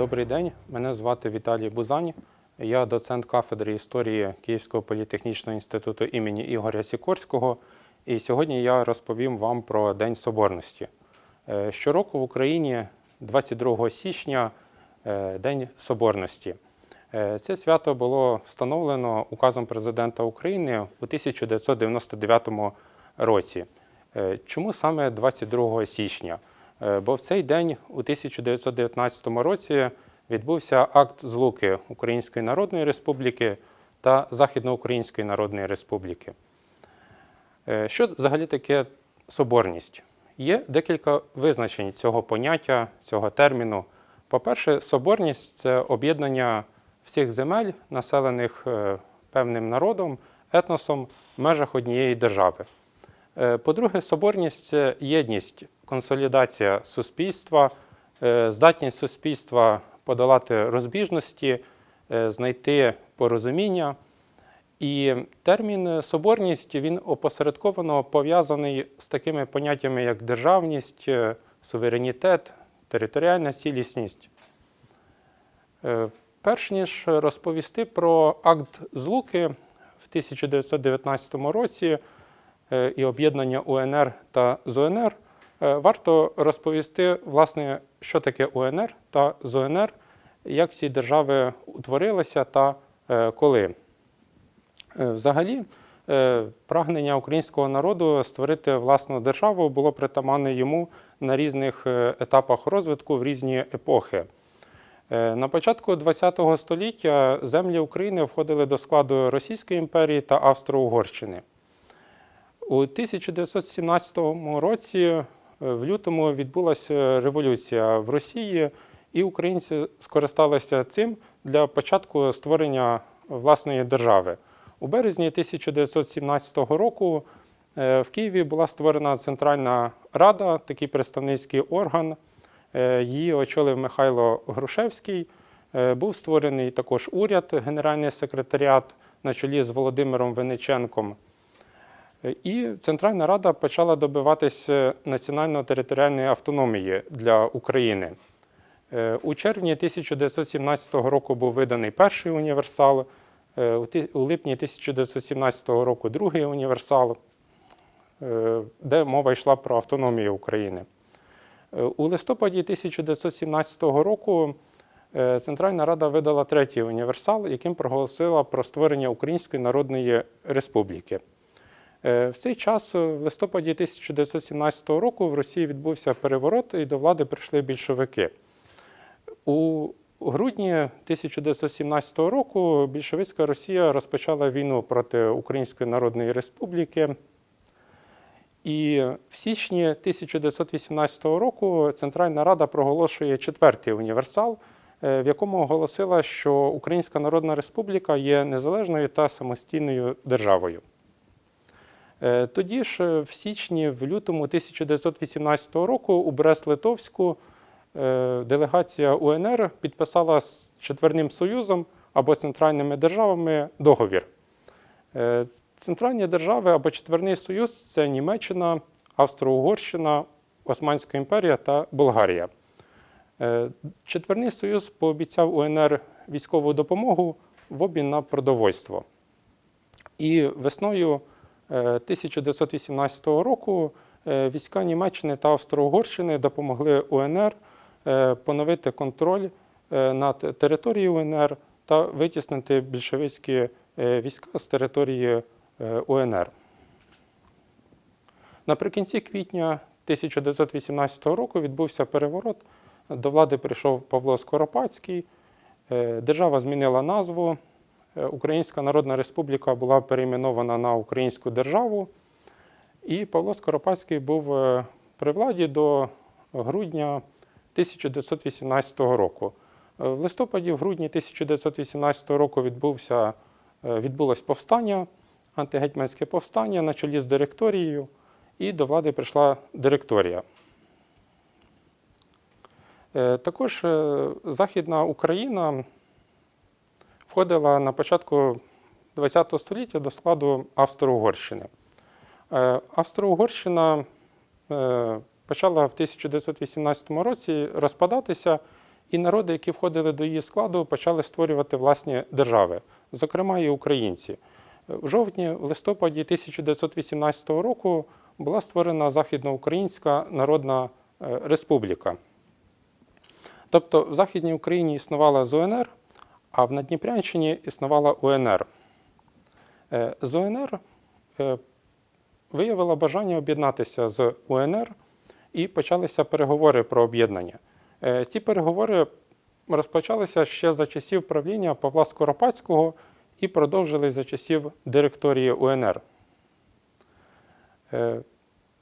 Добрий день, мене звати Віталій Бузань. Я доцент кафедри історії Київського політехнічного інституту імені Ігоря Сікорського. І сьогодні я розповім вам про День Соборності. Е, Щороку в Україні 22 січня е, День Соборності. Е, Це свято було встановлено указом президента України у 1999 році. Чому саме 22 січня? Е, Бо в цей день у 1919 році відбувся акт злуки Української Народної Республіки та Західноукраїнської Народної Республіки. Е, Що взагалі таке соборність? Є декілька визначень цього поняття, цього терміну. По-перше, соборність це об'єднання всіх земель, населених е, певним народом, етносом в межах однієї держави. По-друге, соборність це єдність, консолідація суспільства, е, здатність суспільства подолати розбіжності, е, знайти порозуміння. І термін соборність він опосередковано пов'язаний з такими поняттями, як державність, е, суверенітет, територіальна цілісність. Перш ніж розповісти про акт злуки в 1919 році і об'єднання УНР та ЗУНР, варто розповісти, власне, що таке УНР та ЗУНР, як ці держави утворилися та е, коли. Е, Взагалі, е, прагнення українського народу створити власну державу було притаманне йому на різних е, етапах розвитку в різні епохи. Е, На початку ХХ століття землі України входили до складу Російської імперії та Австро-Угорщини. У 1917 році е, в лютому відбулася революція в Росії, і українці скористалися цим для початку створення власної держави. У березні 1917 року е, в Києві була створена Центральна Рада, такий представницький орган. Е, Її очолив Михайло Грушевський. Е, Був створений також уряд, Генеральний секретаріат на чолі з Володимиром Винниченком. Е, І Центральна Рада почала добиватися національно-територіальної автономії для України. Е, У червні 1917 року був виданий перший універсал, е, у липні 1917 року другий універсал, е, де мова йшла про автономію України. Е, У листопаді 1917 року е, Центральна Рада видала третій універсал, яким проголосила про створення Української Народної Республіки. Е, В цей час, е, в листопаді 1917 року, в Росії відбувся переворот, і до влади прийшли більшовики. У грудні 1917 року більшовицька Росія розпочала війну проти Української Народної Республіки. І в січні 1918 року Центральна Рада проголошує четвертий універсал, е, в якому оголосила, що Українська Народна Республіка є незалежною та самостійною державою. Е, Тоді ж, е, в січні, в лютому 1918 року у Брест-Литовську е, делегація УНР підписала з Четверним Союзом або центральними державами договір. Центральні держави або Четверний Союз це Німеччина, Австро-Угорщина, Османська імперія та Болгарія. Четверний Союз пообіцяв УНР військову допомогу в обмін на продовольство. І весною 1918 року е, війська Німеччини та Австро-Угорщини допомогли УНР е, поновити контроль е, над територією УНР та витіснити більшовицькі е, війська з території е, УНР. Наприкінці квітня 1918 року відбувся переворот. До влади прийшов Павло Скоропадський. Е, Держава змінила назву. Е, Українська Народна Республіка була перейменована на Українську державу. І Павло Скоропадський був е, при владі до грудня 1918 року. Е, В листопаді, в грудні 1918 року відбувся, відбулось повстання, антигетьманське повстання на чолі з директорією, і до влади прийшла директорія. Також Західна Україна входила на початку ХХ століття до складу Австро-Угорщини. Е, Австро-Угорщина е, почала в 1918 році розпадатися, і народи, які входили до її складу, почали створювати власні держави, зокрема і українці. В жовтні, в листопаді 1918 року була створена Західноукраїнська Народна е, Республіка. Тобто в Західній Україні існувала ЗУНР, а в Надніпрянщині існувала УНР. Е, З УНР е, виявила бажання об'єднатися з УНР і почалися переговори про об'єднання. Е, Ці переговори розпочалися ще за часів правління Павла Скоропадського і продовжились за часів директорії УНР.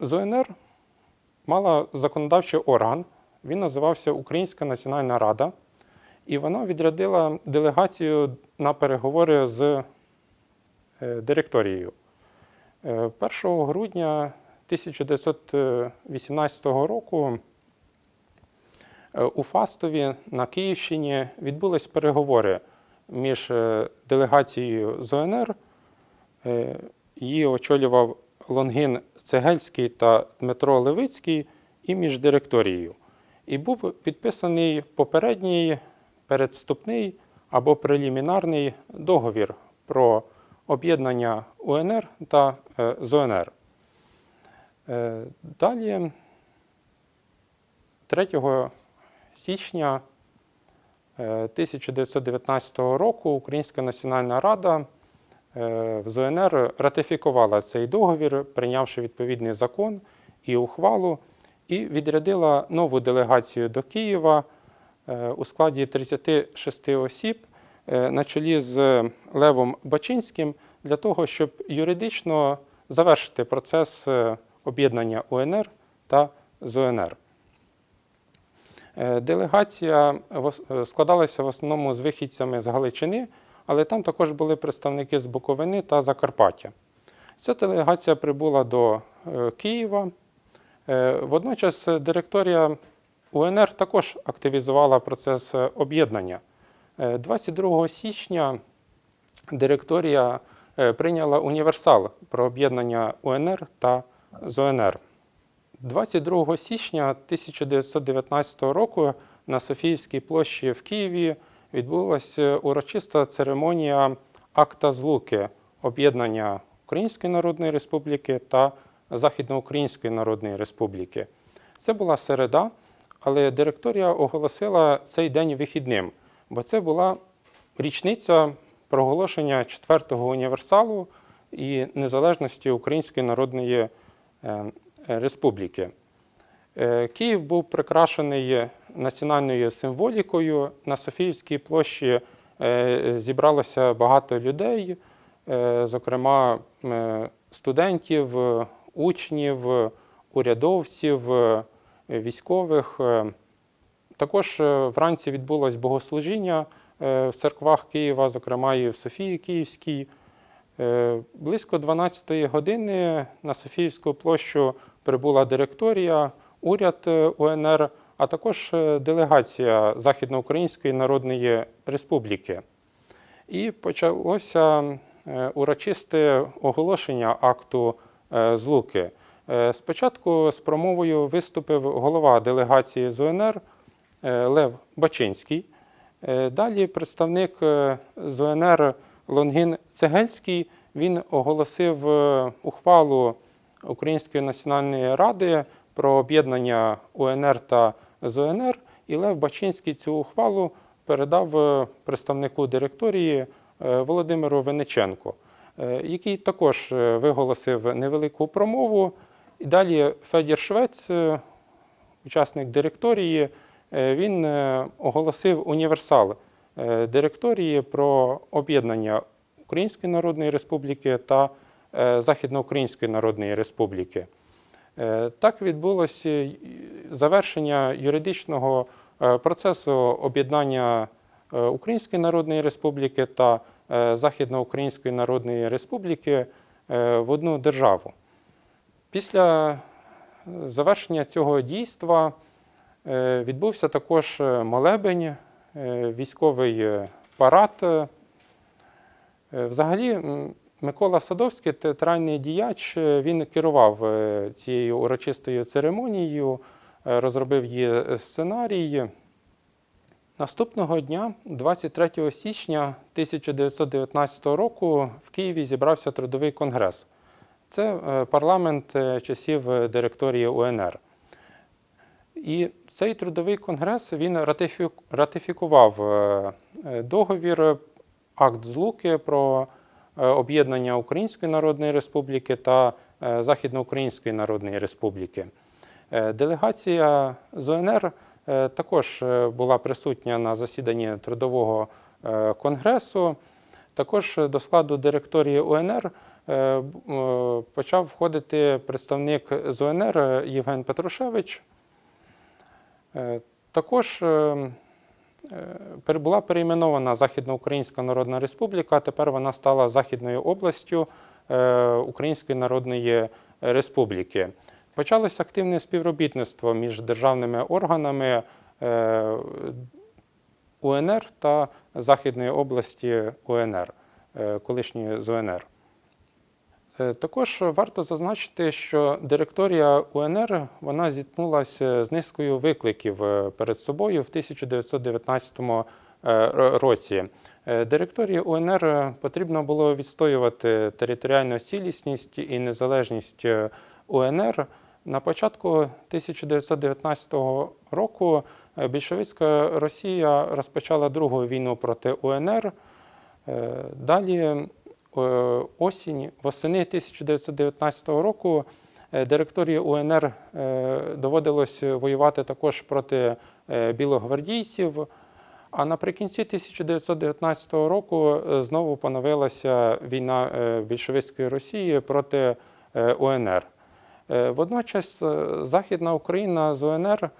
З УНР мала законодавчий орган, він називався Українська Національна Рада, і вона відрядила делегацію на переговори з е, директорією. Е, 1 грудня 1918 року е, у Фастові на Київщині відбулись переговори між е, делегацією з ОНР. Е, Її очолював Лонгін Цегельський та Дмитро Левицький і між директорією. І був підписаний попередній передступний або прелімінарний договір про об'єднання УНР та е, ЗОНР. Е, Далі, 3 січня е, 1919 року Українська Національна Рада е, в ЗОНР ратифікувала цей договір, прийнявши відповідний закон і ухвалу, і відрядила нову делегацію до Києва е, у складі 36 осіб е, на чолі з Левом Бачинським для того, щоб юридично завершити процес е, об'єднання УНР та ЗОНР. Е, Делегація е, складалася в основному з вихідцями з Галичини, але там також були представники з Буковини та Закарпаття. Ця делегація прибула до е, Києва. Е, Водночас е, директорія УНР також активізувала процес е, об'єднання. Е, 22 січня директорія е, прийняла універсал про об'єднання УНР та ЗОНР. 22 січня 1919 року на Софіївській площі в Києві відбулася урочиста церемонія акта злуки об'єднання Української Народної Республіки та Західноукраїнської Народної Республіки. Це була середа, але директорія оголосила цей день вихідним, бо це була річниця проголошення четвертого універсалу і незалежності Української Народної е, Республіки. Е, Київ був прикрашений національною символікою. На Софіївській площі е, зібралося багато людей, зокрема студентів, учнів, урядовців, військових. Е, Також е, вранці відбулось богослужіння е, в церквах Києва, зокрема і в Софії Київській. Близько 12-ї години на Софіївську площу прибула директорія, уряд УНР, а також делегація Західноукраїнської Народної Республіки. І почалося урочисте оголошення акту злуки. Е, Спочатку з промовою виступив голова делегації з УНР е, Лев Бачинський. Е, Далі представник з УНР Лонгін Цегельський він оголосив ухвалу Української національної ради про об'єднання УНР та ЗУНР, і Лев Бачинський цю ухвалу передав представнику директорії Володимиру Вениченку, е, який також виголосив невелику промову. І далі Федір Швець, е, учасник директорії, е, він е, оголосив універсал директорії про об'єднання Української Народної Республіки та Західноукраїнської Народної Республіки. Так відбулося завершення юридичного процесу об'єднання Української Народної Республіки та Західноукраїнської Народної Республіки в одну державу. Після е, завершення цього дійства е, відбувся також е, молебень, військовий парад. Взагалі, Микола Садовський, театральний діяч, він керував цією урочистою церемонією, розробив її сценарій. Наступного дня, 23 січня 1919 року, в Києві зібрався трудовий конгрес. Це е, парламент е, часів е, директорії УНР. І цей трудовий конгрес він ратифікував договір, акт злуки про об'єднання Української Народної Республіки та Західноукраїнської Народної Республіки. Делегація з УНР також була присутня на засіданні трудового конгресу. Також до складу директорії УНР почав входити представник з УНР Євген Петрушевич. Е, Також е, е, була перейменована Західноукраїнська Народна Республіка, тепер вона стала Західною областю е, Української Народної Республіки. Почалось активне співробітництво між державними органами е, УНР та Західної області УНР, е, колишньої ЗУНР. Е, Також варто зазначити, що директорія УНР вона зіткнулася з низкою викликів е, перед собою в 1919 е, році. Директорії УНР потрібно було відстоювати територіальну цілісність і незалежність УНР. На початку 1919 року більшовицька Росія розпочала другу війну проти УНР. Далі осінь, восени 1919 року е, директорії УНР е, доводилось воювати також проти е, білогвардійців. А наприкінці 1919 року е, знову поновилася війна е, більшовицької Росії проти е, УНР. Е, Водночас е, Західна Україна з УНР,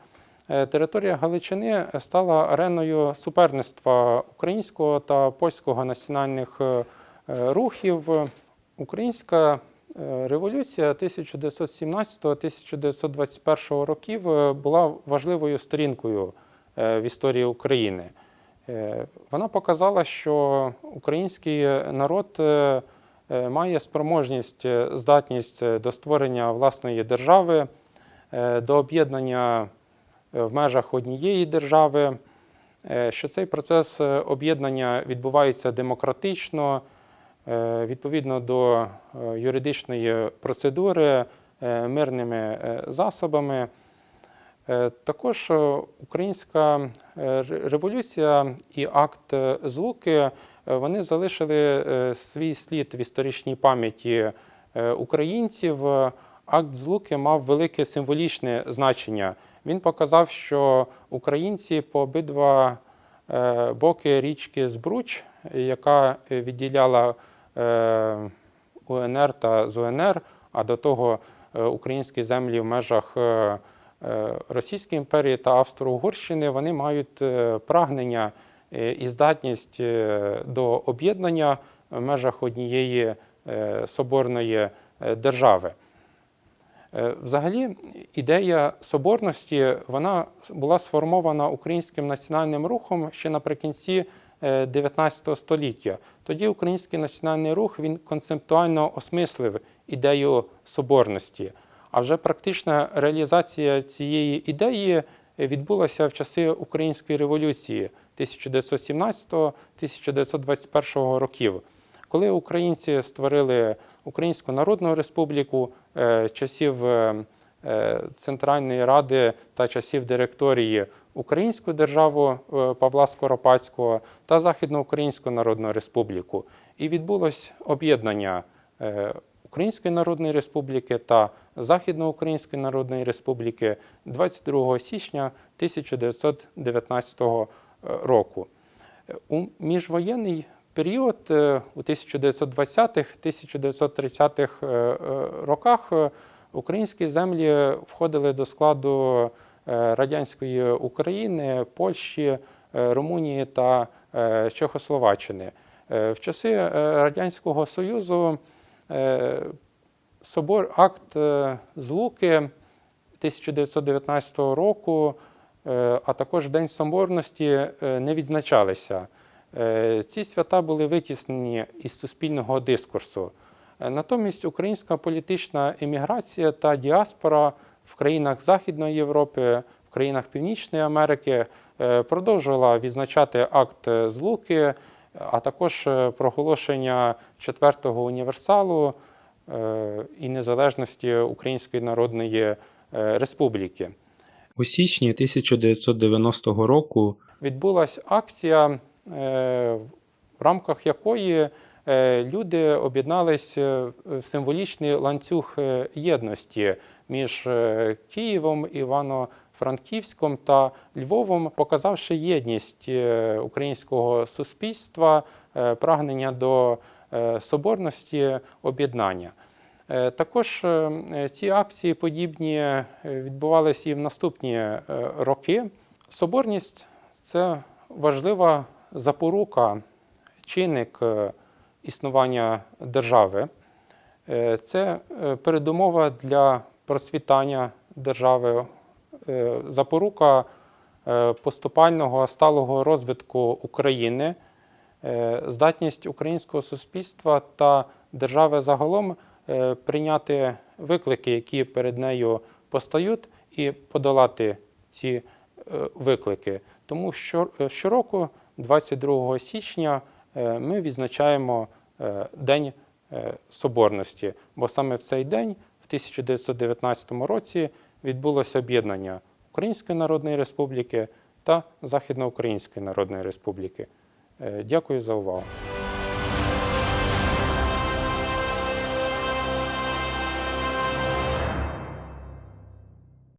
е, територія Галичини стала ареною суперництва українського та польського національних е, е, рухів. Українська е, революція 1917-1921 років е, була важливою сторінкою е, в історії України. Е, Вона показала, що український народ е, е, має спроможність, е, здатність е, до створення власної держави, е, до об'єднання е, в межах однієї держави, е, що цей процес е, об'єднання відбувається демократично, е, відповідно до е, юридичної процедури, е, мирними е, засобами. Е, Також е, українська е, революція і акт е, злуки е, вони залишили е, свій слід в історичній пам'яті е, українців. Е, Акт злуки мав велике символічне значення. Він показав, що українці по обидва е, боки річки Збруч, яка е, відділяла е, УНР та ЗУНР, а до того е, українські землі в межах е, е, Російської імперії та Австро-Угорщини, вони мають е, прагнення е, і здатність е, до об'єднання в межах однієї е, соборної е, держави. Е, Взагалі, ідея соборності вона була сформована українським національним рухом ще наприкінці е, 19 століття. Тоді український національний рух він концептуально осмислив ідею соборності. А вже практична реалізація цієї ідеї відбулася в часи Української революції 1917-1921 років, коли українці створили Українську Народну Республіку е, часів е, е, Центральної Ради та часів директорії Українську державу е, Павла Скоропадського та Західноукраїнську Народну Республіку. І відбулось об'єднання е, Української Народної Республіки та Західноукраїнської Народної Республіки 22 січня 1919 року. У міжвоєнний період е, у 1920-1930-х е, е, роках е, українські землі входили до складу е, радянської України, Польщі, е, Румунії та е, Чехословаччини. Е, В часи е, Радянського Союзу е, собор акт е, Злуки 1919 року, е, а також День Соборності е, не відзначалися. Е, Ці свята були витіснені із суспільного дискурсу. Е, Натомість українська політична еміграція та діаспора в країнах Західної Європи, в країнах Північної Америки е, продовжувала відзначати акт е, Злуки, а також е, проголошення четвертого універсалу е, і незалежності Української Народної е, Республіки. У січні 1990 року відбулася акція, е, в рамках якої е, люди об'єднались е, в символічний ланцюг е, єдності між е, Києвом, Івано-Франківськом та Львовом, показавши єдність е, українського суспільства, е, прагнення до е, соборності, об'єднання. Е, Також е, ці акції подібні е, відбувалися і в наступні е, роки. Соборність це важлива запорука, чинник е, існування держави. Е, Це е, передумова для процвітання держави, е, запорука поступального сталого розвитку України, здатність українського суспільства та держави загалом прийняти виклики, які перед нею постають, і подолати ці виклики. Тому що щороку, 22 січня, ми відзначаємо е, День е, Соборності, бо саме в цей день, в 1919 році, відбулося об'єднання Української Народної Республіки та Західноукраїнської Народної Республіки. Е, Дякую за увагу.